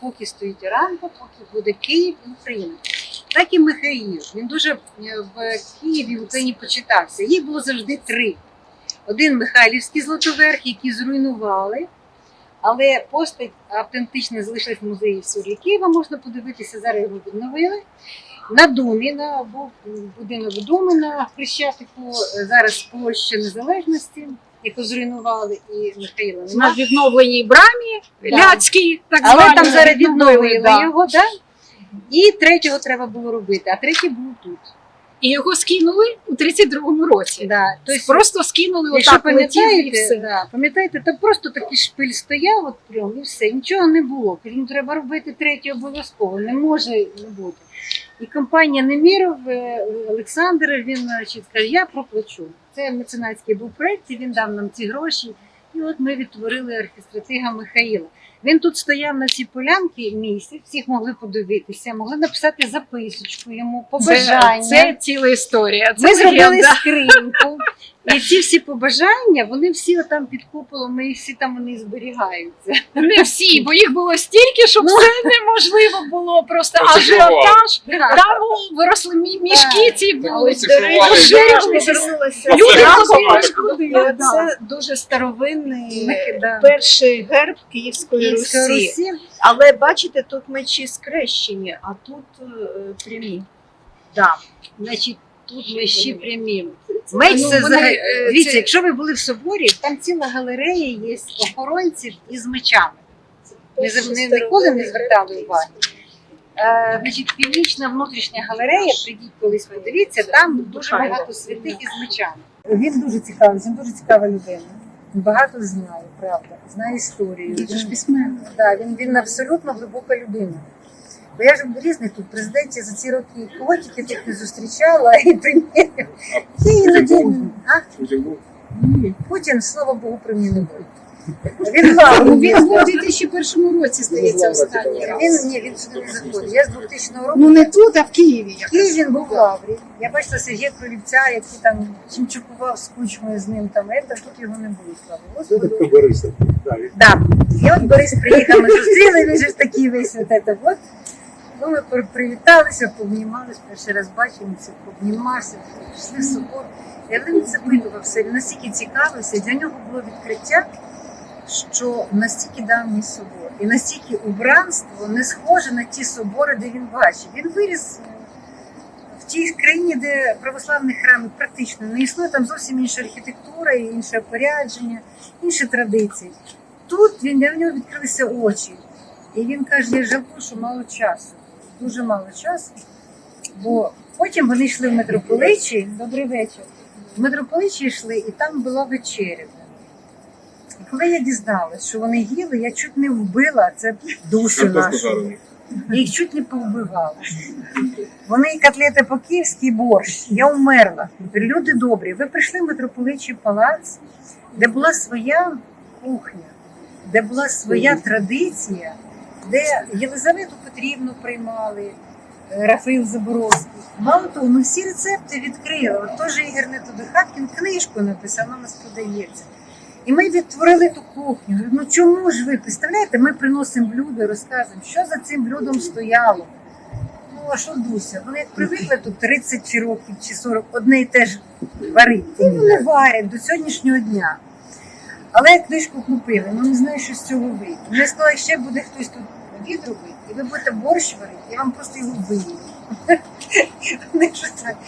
Поки стоїть ранка, поки буде Київ і Україна. Так і Михаїл. Він дуже е, в Києві в Україні почитався. Їх було завжди три. Один Михайлівський Златоверх, який зруйнували, але постать автентична залишилась в музеї історії Києва. Можна подивитися, зараз його відновили. На Думі, на був будинок Думи на Хрещатику, е, зараз площа Незалежності, яку зруйнували, і Михайла на відновленій брамі Да. Ляцькій, так Але там зараз відновили, да. його, да? і третього треба було робити, а третій був тут. І його скинули у 32-му році. Да. Тобто, Просто скинули отак летів і пам'ятаєте, все. да, пам'ятаєте, там просто такий шпиль стояв, от прям, і все, нічого не було. Кажу, ну треба робити третій обов'язково, не може не бути. І компанія Неміров, е, Олександр, він значить, каже, я проплачу. Це меценатський був проєкт, і він дав нам ці гроші. І от ми відтворили архістратига Михаїла. Він тут стояв на цій полянці місяць, всіх могли подивитися, могли написати записочку йому, побажання. Це, це ціла історія. Це Ми зробили скриньку. І ці всі побажання, вони всі там під куполом, і всі там вони зберігаються. Не всі, бо їх було стільки, що Ну. все неможливо було. Просто ажіотаж. Там виросли мі- мішки ці були. Люди Це це дуже старовинний перший герб Київської Русі. Але бачите, тут мечі скрещені, а тут е, прямі. Да. Значить, тут ми ще прямі. Меч Ну, це взагалі. е, Дивіться, якщо ви були в соборі, там ціла галерея є охоронців із мечами. Ми за- ніколи не звертали уваги. Е, значить, північна внутрішня галерея, прийдіть колись подивіться, там дуже багато святих із мечами. Він дуже цікавий, він дуже цікава людина. Він багато знає, правда, знає історію. Він ж Він, письменник. да, він, він абсолютно глибока людина. Бо я ж різних тут президентів за ці роки кого тільки тут не зустрічала і прем'єрів. Є іноді. Ні, Путін, слава Богу, мені не був. Він Ну, главний. Він був у 2001 році, здається, останній раз. Він ні, він сюди не заходить. Я з 2000 року. Ну не тут, а в Києві. В Києві він був в Лаврі. Я бачила Сергія Кролівця, який там чимчукував з кучмою з ним там. Це, тут його не було, слава Господу. так Да. І от Борис приїхав, ми зустріли, він же ж такий весь от вот. Ну, ми привіталися, пообнімалися, перший раз бачимося, пообнімався, пішли собор. І він запитувався, він настільки цікавився, для нього було відкриття, що настільки давній собор, і настільки убранство не схоже на ті собори, де він бачив. Він виріс е, в тій країні, де православних храмів практично не існує, там зовсім інша архітектура, інше опорядження, інші традиції. Тут він для нього відкрилися очі. І він каже: я жалкую, що мало часу, дуже мало часу. Бо потім вони йшли в митрополичі. Добрий вечір. В митрополичі йшли, і там була вечеря. І коли я дізналась, що вони їли, я чуть не вбила це душу нашу. Я їх чуть не повбивала. Вони котлети по-київськи, борщ. Я умерла. Люди добрі, ви прийшли в митрополичий палац, де була своя кухня, де була своя традиція, де Єлизавету Петрівну приймали, е, Рафаїл Заборовський. Мало того, ми всі рецепти відкрили. От теж Ігор Нетодихаткін книжку написав, вона нас продається. І ми відтворили ту кухню. Ну чому ж ви представляєте? Ми приносимо блюдо, розказуємо, що за цим блюдом стояло. Ну а що Дуся? Вони як привикли тут 30 чи років чи 40 одне і те ж варити. І вони варять до сьогоднішнього дня. Але книжку купили, ну не знаю, що з цього вийде. Я сказала, ще буде хтось тут обід робити, і ви будете борщ варити, я вам просто його так.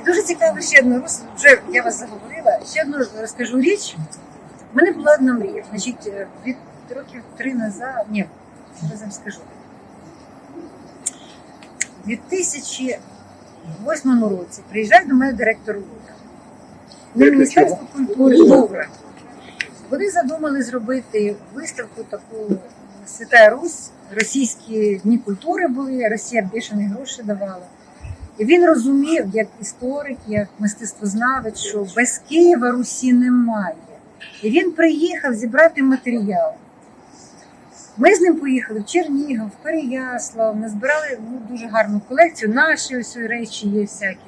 І дуже цікаво ще одну вже я вас заговорила, ще одну розкажу річ. У мене була одна мрія. Значить, е, від років три назад, ні, зараз вам скажу. У 2008 році приїжджає до мене директор Лука. На Міністерство культури Лувра. Вони задумали зробити виставку таку Свята Русь, російські дні культури були, Росія бішені гроші давала. І він розумів, як історик, як мистецтвознавець, що без Києва Русі немає. І він приїхав зібрати матеріал. Ми з ним поїхали в Чернігів, в Переяслав, назбирали ну, дуже гарну колекцію. Наші ось речі є всякі.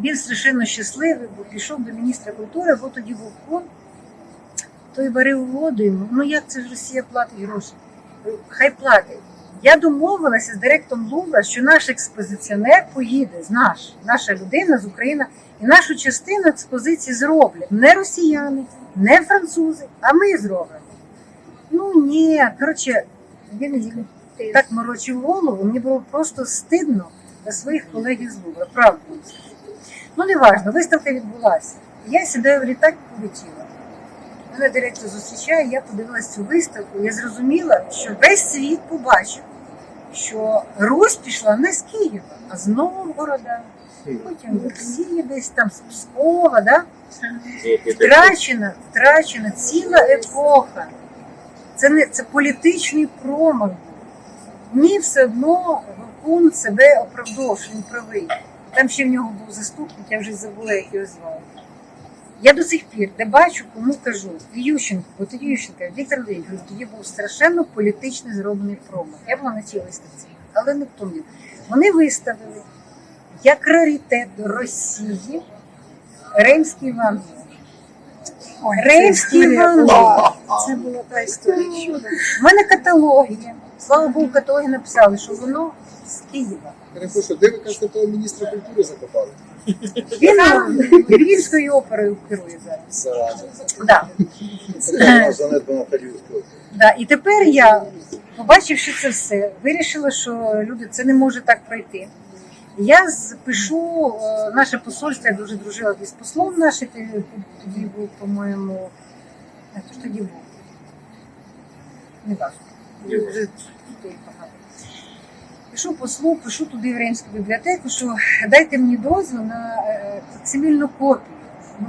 Він страшенно щасливий, бо пішов до міністра культури, бо тоді був фонд. Той варив воду йому. Ну як це ж Росія платить гроші? Хай платить. Я домовилася з директором Лувра, що наш експозиціонер поїде з наш, наша людина з України, і нашу частину експозиції зроблять не росіяни, не французи, а ми зробимо. Ну ні, коротше, він так морочив голову, мені було просто стидно за своїх колег із Лувра, правда. Ну, не важно, виставка відбулася. Я сідаю в літак і полетіла. Мене директор зустрічає, я подивилася цю виставку, я зрозуміла, що весь світ побачив, що Русь пішла не з Києва, а з Новгорода, потім Росії десь там з Пскова, да? втрачена, втрачена ціла епоха. Це не це політичний промах. Ні, все одно Вакун себе оправдовував, що він правий. Там ще в нього був заступник, я вже забула, як його звали. Я до сих пір де бачу, кому кажу, Ющенко, от і Ющенко, Віктор Леонідович, тоді був страшенно політично зроблений промах. Я була на тій виставці, але не тому. Вони виставили як раритет до Росії Римський Іван. Римський Іван. Це була та історія. У мене каталог є. Слава Богу, в каталогі написали, що воно з Києва. Перепрошую, де ви кажете, того міністра культури закопали? Він Львівською оперою керує зараз. Да. Да. І тепер я, побачивши це все, вирішила, що люди це не може так пройти. Я пишу е, наше посольство, я дуже дружила з послом нашим, тоді- був, по-моєму, ж тоді був? Не важко. Пишу послу, пишу туди в Римську бібліотеку, що дайте мені дозвіл на е, факсимільну копію.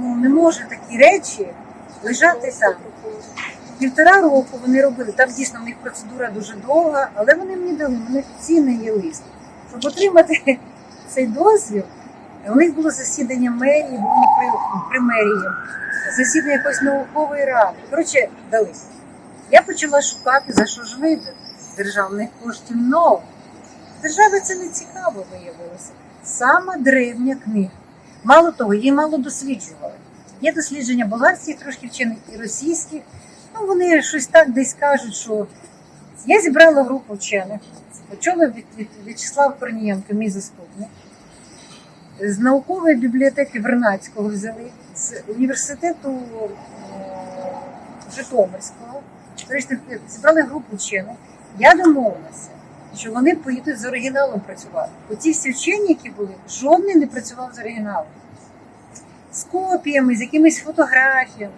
Ну не може такі речі лежати там. Півтора року вони робили. Там дійсно в них процедура дуже довга, але вони мені дали, мене офіційний є лист. Щоб отримати цей дозвіл, у них було засідання мерії, було при, при мерії, засідання якоїсь наукової ради. Коротше, дали. Я почала шукати, за що ж видати. Державних коштів много. Державі це не цікаво виявилося. Сама древня книга. Мало того, її мало досліджували. Є дослідження болгарських трошки вчених і російських. Ну, вони щось так десь кажуть, що я зібрала групу вчених. Очолив Від- Від- В'ячеслав Корнієнко, мій заступник. З наукової бібліотеки Вернацького взяли, з університету е, Житомирського. Тобто зібрали групу вчених. Я домовилася, що вони поїдуть з оригіналом працювати. Оці всі вчені, які були, жодний не працював з оригіналом. З копіями, з якимись фотографіями.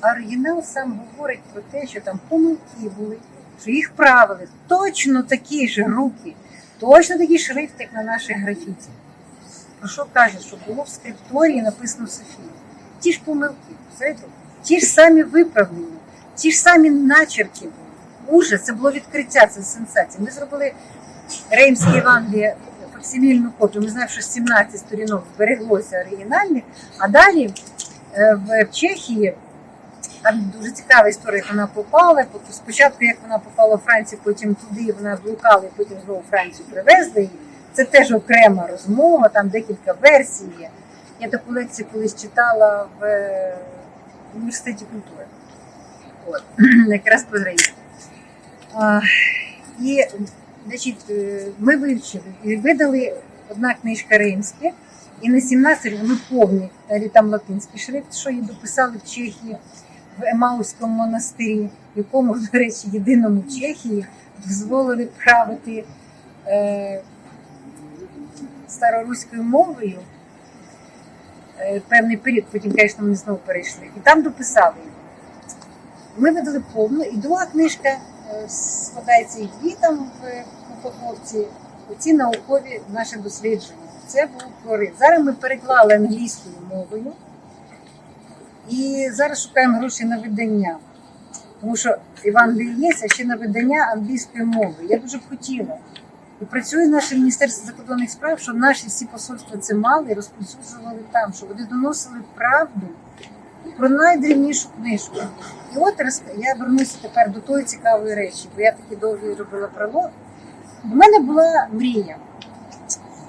А оригінал сам говорить про те, що там помилки були, що їх правили точно такі ж руки, точно такий шрифт, як на наших графіті. Про що каже, що було в скрипторії написано Софія. Ті ж помилки, знаєте, ті ж самі виправлення, ті ж самі начерки були. Ужас, це було відкриття, це сенсація. Ми зробили Реймська Євангелія факсимільну копію. Ми знаємо, що 17 сторінок збереглося оригінальних, а далі е, в Чехії там дуже цікава історія, як вона попала. Спочатку, як вона попала в Францію, потім туди вона блукала, і потім знову Францію привезли її. Це теж окрема розмова, там декілька версій є. Я таку лекцію колись читала в е, університеті культури. От, якраз по Грейсі. І, значить, е, ми вивчили і видали одна книжка римська, і на 17 воно повні, там латинський шрифт, що її дописали в Чехії в Емауському монастирі, в якому, до речі, єдиному Чехії дозволили правити е, староруською мовою е, певний період, потім, звісно, вони знову перейшли. І там дописали. Ми видали повну, і друга книжка е, складається і дві там в упаковці, оці наукові наші дослідження. Це був прорив. Зараз ми переклали англійською мовою. І зараз шукаємо гроші на видання. Тому що Євангеліє є, а ще на видання англійської мови. Я дуже б хотіла. І працює наше Міністерство закордонних справ, щоб наші всі посольства це мали і розповсюджували там, щоб вони доносили правду про найдрівнішу книжку. І от я вернуся тепер до тої цікавої речі, бо я такі довгі робила пролог. У мене була мрія.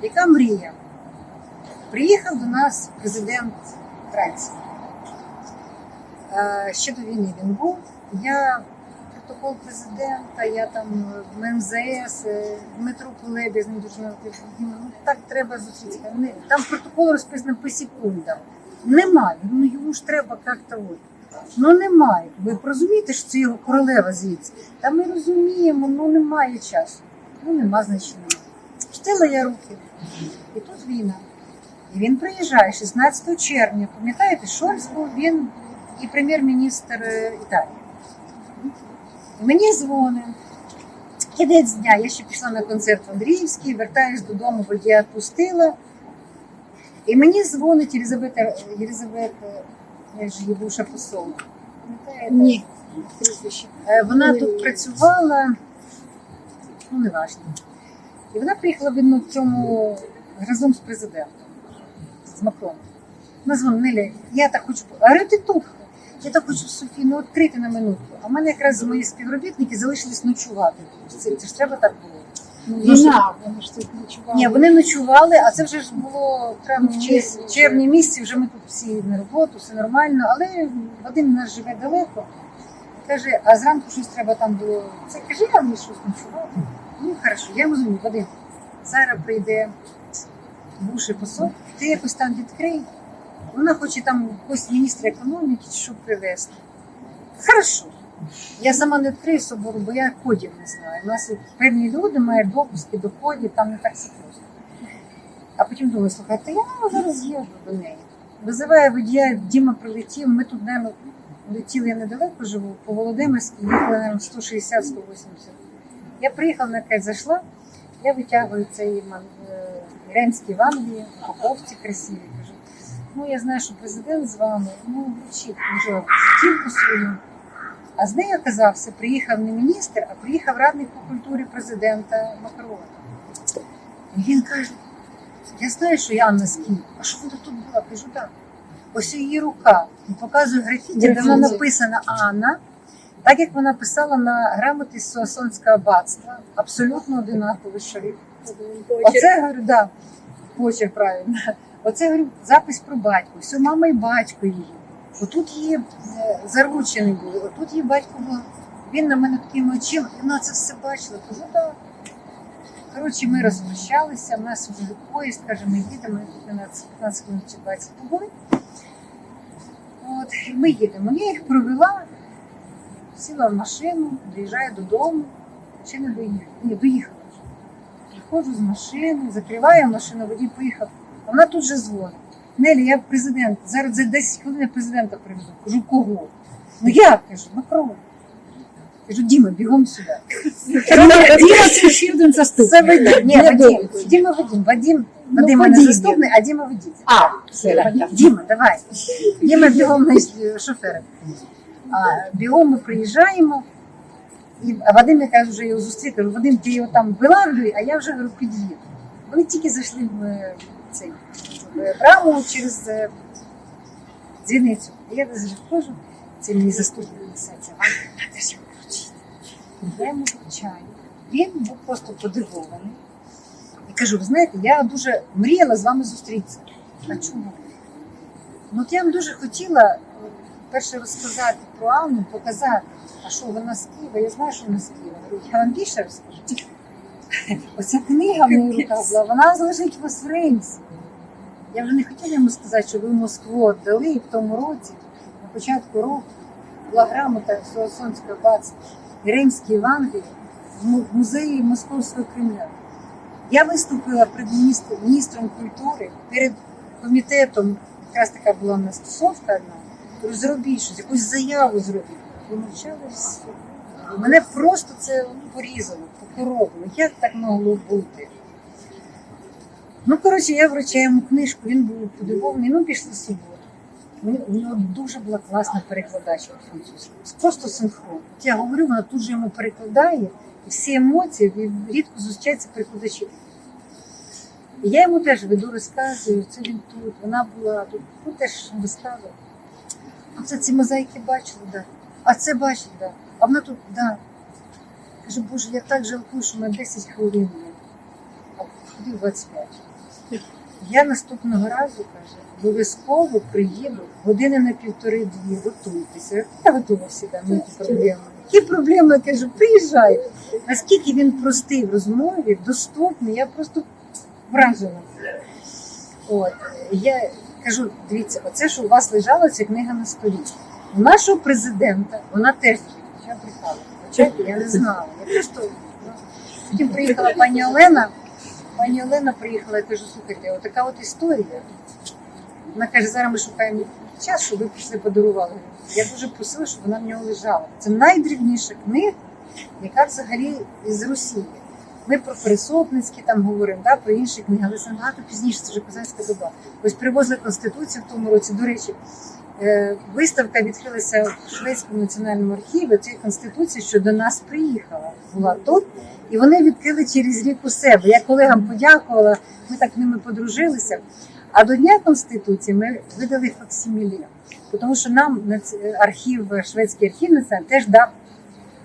Яка мрія? Приїхав до нас президент Франції. Е, Ще до війни він був. Я протокол президента, я там в МЗС, е, Дмитро Кулеби з ним дуже ну так треба зустрітися. Там протокол розписаний по секундам. Немає. Ну йому ж треба як-то от. Ну немає. Ви розумієте, що це його королева звідси? Та ми розуміємо, ну немає часу. Ну нема значення. Штила я руки. І тут війна. І він приїжджає 16 червня. Пам'ятаєте, Шольц був він і прем'єр-міністр е, Італії. І мені дзвонить. Кінець дня, я ще пішла на концерт в Андріївський, вертаюсь додому, бо я відпустила. І мені дзвонить Єлизавета, Єлизавета, я ж її бувша посол. Ні. Е, Вона тут працювала, ну не важливо. І вона приїхала видно в цьому разом з президентом, з Макроном. Вона дзвонить, Неля, я так хочу. А ти тут. Я так хочу Софію, ну відкрити на минутку. А в мене якраз мої співробітники залишились ночувати. Це, це ж треба так було. Ну, Ну, війна, вони ж тут ночували. Ні, вони ночували, а це вже ж було в В червні вже. червні місяці, вже ми тут всі на роботу, все нормально, але Вадим у нас живе далеко. Каже, а зранку щось треба там було. Це кажи, я мені щось ночувати. Ну, хорошо, я розумію, Вадим, зараз прийде бувший посол, ти якось там відкрий. Вона хоче там якогось міністра економіки, чи що привезти. Хорошо. Я сама не відкрию собору, бо я кодів не знаю. У нас певні люди мають допуски до кодів, там не так все просто. А потім думаю, слухайте, я зараз їду до неї. Визиває водія, Діма прилетів, ми тут, наверное, летіли, я недалеко живу, по Володимирській, їхали, наверное, 160-180. Я приїхала, на кать зайшла, я витягую цей е, Іренський в Англії, по красиві. Кажу, ну я знаю, що президент з вами, ну вручіть, можливо, візитівку свою. А з нею оказався, приїхав не міністр, а приїхав радник по культурі президента Макрона. І він каже: я знаю, що я Анна Києва, а що вона тут була? Кажу, так. Ось її рука. І показую графіті, де вона написана Анна, так як вона писала на грамоті Суасонського аббатства, абсолютно одинаковий шрифт. Оце говорю, да, почерк правильно. Оце говорю, запис про батько. Все, мама і батько її. Отут її е, заручені були, отут її батько був. Він на мене такими очима, і вона це все бачила. Кажу, так. Коротше, ми розпрощалися, в нас вже поїзд, каже, ми їдемо, 15 15 хвилин чи 20 побули. От, ми їдемо. Я їх провела, сіла в машину, доїжджаю додому, ще не доїхала. Ні, доїхала вже. Приходжу з машини, закриваю машину, водій поїхав. Вона тут же дзвонить. Нелі, я президент. Зараз за 10 хвилин я президента приведу. Кажу, кого? Ну я кажу, Макрон. Кажу, Діма, бігом сюди. Діма це ще один заступник. Це Вадим. Ні, Вадим. Діма Вадим. Вадим, Ну, Вадим мене Вадим. заступник, а Діма водитель. А, все. Діма, давай. Діма бігом на шофера. А, бігом ми приїжджаємо. І, Вадим, я вже його зустрів, кажу, Вадим, ти його там вилавлюй, а я вже говорю, під'їду. Вони тільки зайшли в, е, цей, в браму через е, дзвіницю. Я заходжу, це мені заступник несеться. Вручити. Я йому вручаю. Він був просто подивований. І кажу, ви знаєте, я дуже мріяла з вами зустрітися. А чому? Ну, от я вам дуже хотіла е, перше розказати про Анну, показати, а що вона з Києва, я знаю, що вона з Києва. Я вам більше розкажу. Оця книга в моїй руках була, вона лежить в Освенці. Я вже не хотіла йому сказати, що ви Москву віддали, і в тому році, на початку року, була грамота Суасонського батька Римській Євангелії в музеї Московського Кремля. Я виступила перед міністром, міністром культури, перед комітетом, якраз така була в нас тусовка одна, зробіть щось, якусь заяву зробіть. Помовчали всі. Мене просто це порізало, покоробило. Як так могло бути? Ну, коротше, я вручаю йому книжку, він був подивований, ну пішли собою. У нього- дуже була класна перекладачка французька. Просто синхрон. От я говорю, вона тут же йому перекладає, всі емоції, і рідко зустрічаються перекладачі. Я йому теж веду, розказую, це він тут, вона була тут, тут теж вистави. А це ці мозаїки бачили, да. А це бачили, да. А вона тут, да. Кажу, боже, я так жалкую, що ми 10 хвилин. А ходив 25. Я наступного разу каже, обов'язково приїду години на півтори-дві, готуйтеся. Я готова всі, да, мені проблеми. Які проблеми? Я кажу, приїжджай. Наскільки він простий в розмові, доступний, я просто вражена. От я кажу, дивіться, оце що у вас лежала ця книга на столі. У нашого президента вона теж. Я. Хоча я не знала. Я просто ну, потім приїхала пані Олена. Пані Олена приїхала, я кажу, слухайте, отака от історія. Вона каже, зараз ми шукаємо час, щоб ви пішли подарували. Я дуже просила, щоб вона в нього лежала. Це найдрібніша книга, яка взагалі з Росії. Ми про Пересопницькі там говоримо, да, про інші книги, але це набагато пізніше, це вже козацька доба. Ось привозили Конституцію в тому році. До речі, е, виставка відкрилася в Шведському національному архіві цієї конституції, що до нас приїхала, була тут, і вони відкрили через рік у себе. Я колегам подякувала, ми так ними подружилися. А до Дня Конституції ми видали факсимілі, тому що нам архів, шведський архів національний теж дав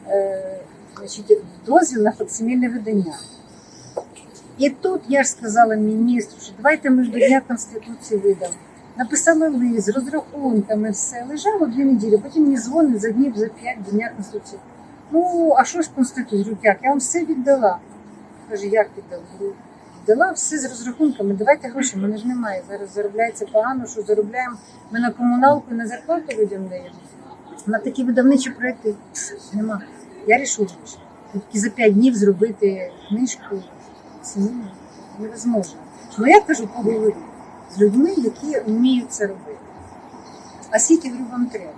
е, значить, дозвіл на факсимільне видання. І тут я ж сказала міністру, що давайте ми до Дня Конституції видамо. Написала лист з розрахунками, все. Лежало дві неділі, потім мені дзвонить за днів, за п'ять до Дня Конституції. Ну, а що ж? Говорю, як? Я вам все віддала. Каже, як віддала? Віддала все з розрахунками. Давайте гроші, мене ж немає. Зараз заробляється погано, що заробляємо. Ми на комуналку і на зарплату людям даємо. На такі видавничі проекти нема. Я рішила, що тільки за п'ять днів зробити книжку сімейну невозможно. Ну я кажу, поговорю з людьми, які вміють це робити. А скільки вам треба?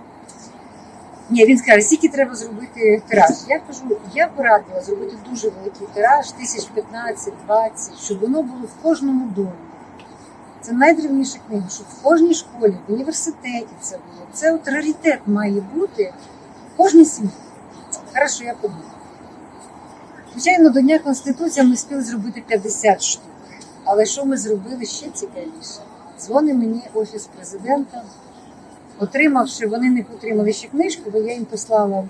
Ні, він скаже, скільки треба зробити тираж. Я кажу, я б радила зробити дуже великий тираж, тисяч 15-20, щоб воно було в кожному домі. Це найдрівніша книга, щоб в кожній школі, в університеті це було. Це от раритет має бути в кожній сім'ї. Хорошо, я подумаю. Звичайно, до Дня Конституції ми спіли зробити 50 штук. Але що ми зробили ще цікавіше? Дзвонить мені офіс президента, отримавши, вони не отримали ще книжку, бо я їм послала,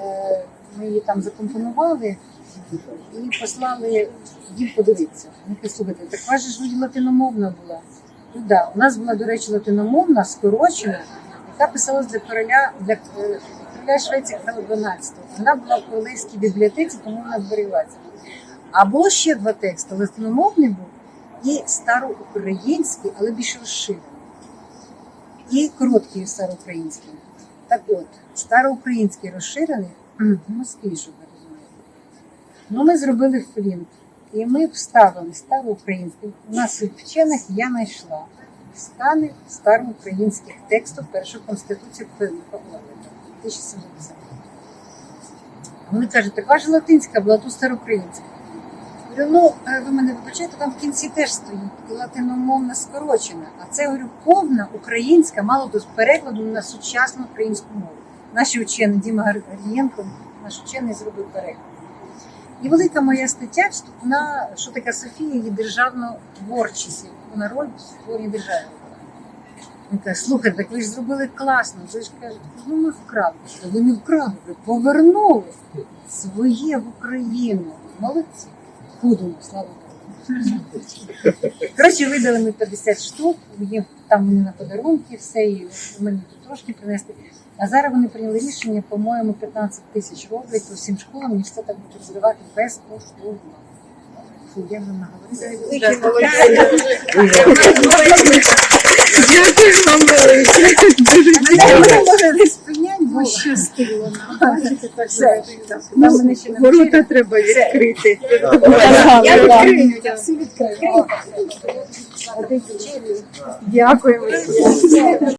е, ми її там закомпонували і послали їм подивитися. Вони кажуть, слухайте, так ваша ж латиномовна була. Ну да, у нас була, до речі, латиномовна, скорочена, яка писалась для короля для е, короля Швеції Карла XII. Вона була в королевській бібліотеці, тому вона зберіглася. А було ще два тексти: латиномовний був і староукраїнський, але більш розширений. І короткий староукраїнський. Так от, староукраїнський розширений в Москві, щоб ви розуміли. Ну, ми зробили флінт. І ми вставили староукраїнський. У нас вчених я знайшла стани староукраїнських текстів першої конституції Павлова 1070. Вони кажуть, так ваша латинська була тут староукраїнська. Ну е, ви мене вибачаєте, там в кінці теж стоїть латиномовна скорочена. А це говорю, повна українська, мало до перекладу на сучасну українську мову. Наші вчені Діма Гар'єнко, наш вчений зробив переклад. І велика моя стаття вступна, що таке Софія, є державна творчість, вона роль в створенні держави. Він каже, слухай, так ви ж зробили класно. Ви ж кажете, ну ми вкрали. Ви не вкрали, ви повернули своє в Україну. Молодці. Будемо, слава Богу. Коротше, видали ми 50 штук, їм там вони на подарунки, все, і мені тут трошки принесли. А зараз вони прийняли рішення, по-моєму, 15 тисяч роблять по всім школам, університетам будуть розвивати безкоштовно. Фу, я вже наговорила. Може не спинять, бо Пощастило нам. Бачите, так так. Там мене ще Ворота треба відкрити. Я відкрию, Я все відкрию. Дякую.